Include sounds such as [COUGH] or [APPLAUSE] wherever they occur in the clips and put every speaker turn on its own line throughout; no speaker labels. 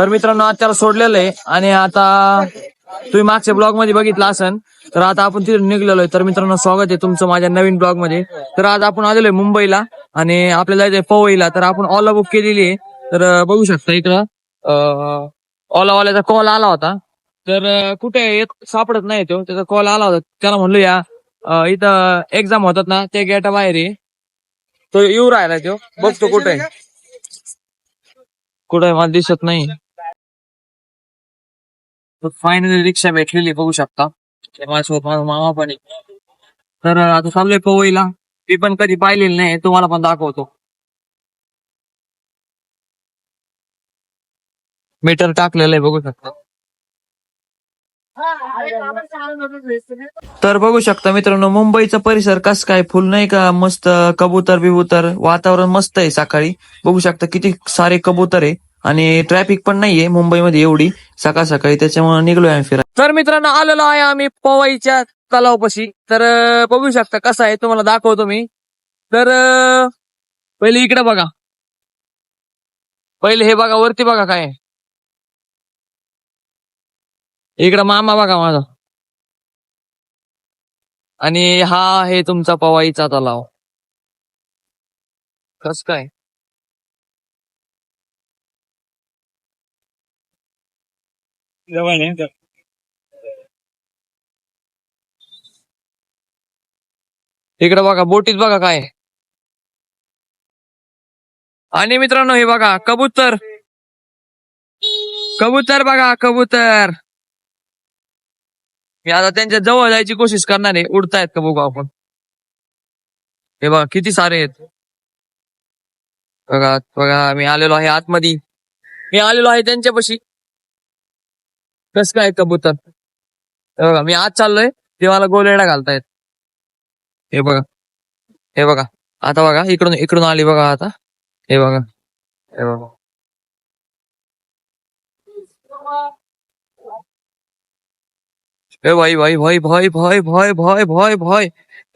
तर मित्रांनो आज त्याला सोडलेलं आहे. आणि आता तुम्ही मागच्या ब्लॉगमध्ये बघितलं असन तर आता आपण तिथे निघलेलो आहे. तर मित्रांनो स्वागत आहे तुमचं माझ्या नवीन ब्लॉगमध्ये. तर आज आपण आलेलो आहे मुंबईला आणि आपल्याला जायचंय पवईला. तर आपण ओला बुक केलेली आहे. तर बघू शकता इकडं ओलावाल्याचा ओला वाल्याचा कॉल आला होता. तर कुठे येत सापडत नाही तो. त्याचा कॉल आला होता. त्याला म्हणलो या इथं एक्झाम होतात ना त्या गेटा बाहेर आहे. तो येऊ राहिला तो. बघतो कुठे कुठे मला दिसत नाही. फायनली रिक्षा भेटलेली बघू शकता. माझ्यासोबत मामा पण आहे. तर आता चाललोय पवईला. मी पण कधी पाहिलेली नाही तुम्हाला पण दाखवतो. मीटर टाकलेलं आहे बघू शकता. तर बघू शकता मित्रांनो मुंबईचा परिसर कस काय? फुल नाही का? मस्त कबूतर बिबूतर वातावरण मस्त आहे सकाळी. बघू शकता किती सारे कबूतर आहे. आणि ट्रॅफिक पण नाहीये मुंबईमध्ये एवढी सकाळ सकाळी त्याच्यामुळे निघलोय आम्ही फिरायला. तर मित्रांनो आलेलो आहे आम्ही पवईच्या तलावपाशी. तर बघू शकता कसं आहे तुम्हाला दाखवतो मी. तर पहिले इकडे बघा. पहिले हे बघा वरती बघा काय इकडं मामा बघा माझा. आणि हा आहे तुमचा पवाईचा तलाव. कस काय? इकडे बघा बोटीत बघा काय आणि मित्रांनो हे बघा कबूतर. कबूतर बघा कबूतर. मी आता त्यांच्या जवळ जायची कोशिश करणार आहे उडतायत का बघू आपण. हे बघा किती सारे आहेत. बघा बघा मी आलेलो आहे आतमध्ये. मी आलेलो आहे त्यांच्यापाशी. कस काय कबूतर हे बघा मी आज चाललोय ते मला गोलेडा घालतायत हे बघा हे बघा आता बघा इकडून इकडून आली बघा आता हे बघा हे बघा ए भाई भाई भाई भाई भाई भाई भाई भाई भाई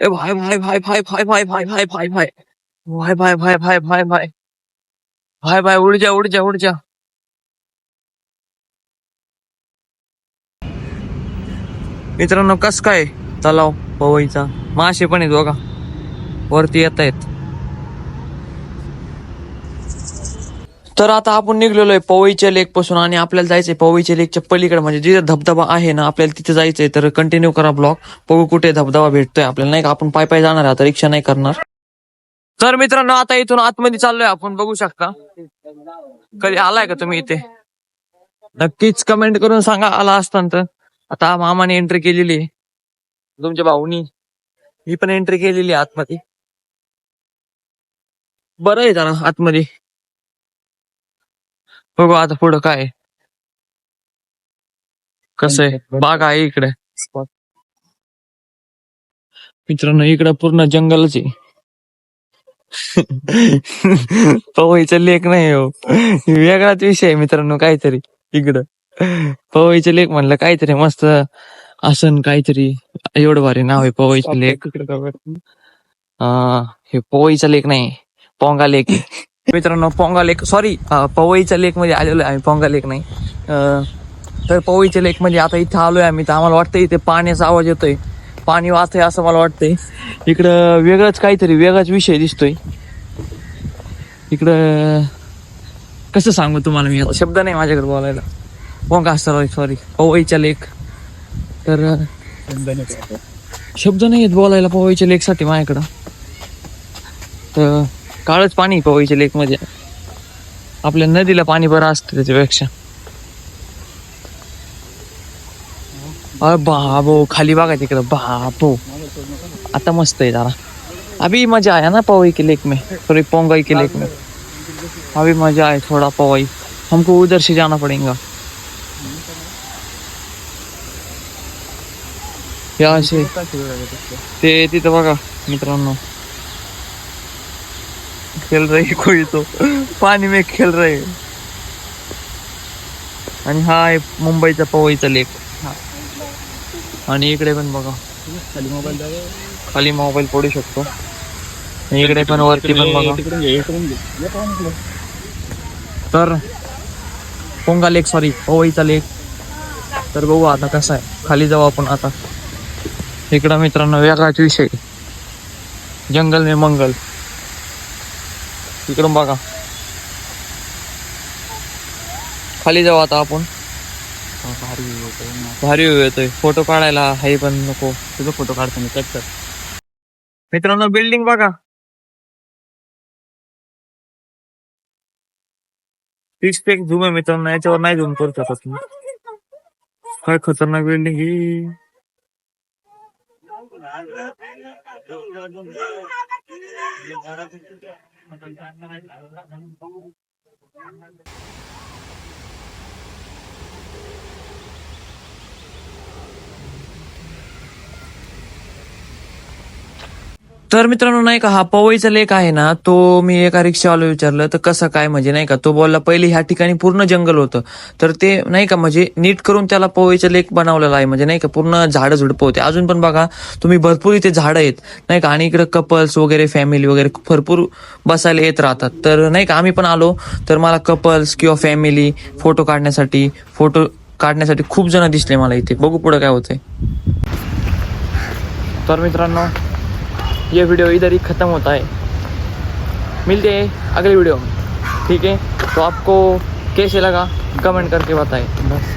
ए भाई भाई भाई भाई भाई भाई भाई भाई भाई भाई भाई भाई भाई भाई भाई भाई भाई भाई उड़ जा उड़ जा उड़ जा मित्रांनो कस काय तलाव पवईचा? मासे पण आहेत बघा. वरती येत आहेत. तर आता आपण निघलेलो आहे पवईच्या लेकपासून आणि आपल्याला जायचंय पवईच्या लेकच्या पलीकडे. म्हणजे जिथे धबधबा आहे ना आपल्याला तिथे जायचंय. तर कंटिन्यू करा ब्लॉग बघू कुठे धबधबा भेटतोय आपल्याला. नाही का आपण पाय पाय जाणार आहे आता रिक्षा नाही करणार. तर मित्रांनो आता इथून आतमध्ये चाललोय आपण. बघू शकता. कधी आलाय का तुम्ही इथे? नक्कीच कमेंट करून सांगा आला असताना तर. आता मामाने एंट्री केलेली आहे. तुमच्या भाऊनी. मी पण एंट्री केलेली आहे आतमध्ये. बरं आहे जरा आतमध्ये. बघू आता पुढं काय कसं आहे? बाग आहे इकडे. मित्रांनो इकडे पूर्ण जंगलच आहे. [LAUGHS] पवईचा लेख नाही हो. वेगळाच विषय आहे मित्रांनो काहीतरी इकडं. पवईचं लेक म्हणलं काहीतरी मस्त असन काहीतरी एवढं भारी नाव आहे पवईचं अं, हे पवईचा लेक नाही पोंगा लेक. मित्रांनो पोंगा लेक सॉरी पवईच्या लेकमध्ये आलेलो आहे आम्ही पोंगा लेक नाही. अं, तर पवईच्या लेकमध्ये आता इथं आलोय आम्ही तर आम्हाला वाटतं इथे पाण्याचा आवाज येतोय. पाणी वाहतंय असं मला वाटतंय. इकडं वेगळंच काहीतरी वेगळाच विषय दिसतोय. इकडं कसं सांगू तुम्हाला मी? शब्द नाही माझ्याकडे बोलायला. पोंगा सॉरी सॉरी पवईच्या लेख तर uh, शब्द नाही आहेत बोलायला पवईच्या लेकसाठी माझ्याकडं. तर काळच पाणी पवईच्या लेकमध्ये आपल्या नदीला पाणी बरं असतं त्याच्यापेक्षा. अरे बाबो खाली बघा तिकडं. बाबो. आता मस्त आहे जरा. अभी मजा आया ना पवई के लेक में सॉरी पोंगई के लेक में. अभी मजा आया थोड़ा पवई हमको उधर से जाना पड़ेगा. या असे. ते तिथं बघा मित्रांनो. खेल रही कोई तो. पाणी में खेल रहे. आणि हा आहे मुंबईचा पवईचा लेक. आणि इकडे पण बघा. खाली मोबाईल पडू शकतो. इकडे पण वरती पण बघा. तर पोंगा लेक सॉरी पवईचा लेक. तर बघू आता कसा आहे. खाली जाऊ आपण आता. इकडं मित्रांनो वेगळाच विषय. जंगल ने मंगल. इकडून बघा. खाली जाऊ आता आपण. भारी व्ह्यू येतोय. फोटो काढायला हाय पण नको. तुझा फोटो काढतो मी कट कर. मित्रांनो बिल्डिंग बघा. तीस पे झूम आहे मित्रांनो याच्यावर नाही झूम करू शकत काय खतरनाक बिल्डिंग ही. Thank you. तर मित्रांनो नाही का हा पवईचा लेक आहे ना तो मी एका रिक्षावाला विचारलं तर कसं काय? म्हणजे नाही का तो बोलला पहिले ह्या ठिकाणी पूर्ण जंगल होतं. तर ते नाही का म्हणजे नीट करून त्याला पवईचा लेक बनवलेला आहे. म्हणजे नाही का पूर्ण झाडं झुडपं होते. अजून पण बघा तुम्ही भरपूर इथे झाडं आहेत नाही का आणि इकडे कपल्स वगैरे फॅमिली वगैरे भरपूर बसायला येत राहतात. तर नाही का आम्ही पण आलो. तर मला कपल्स किंवा फॅमिली फोटो काढण्यासाठी फोटो काढण्यासाठी खूप जण दिसले मला इथे. बघू पुढे काय होतंय. तर मित्रांनो ये वीडियो इधर ही ख़त्म होता है। मिलते हैं अगले वीडियो में। ठीक है? तो आपको कैसे लगा? कमेंट करके बताएं। बस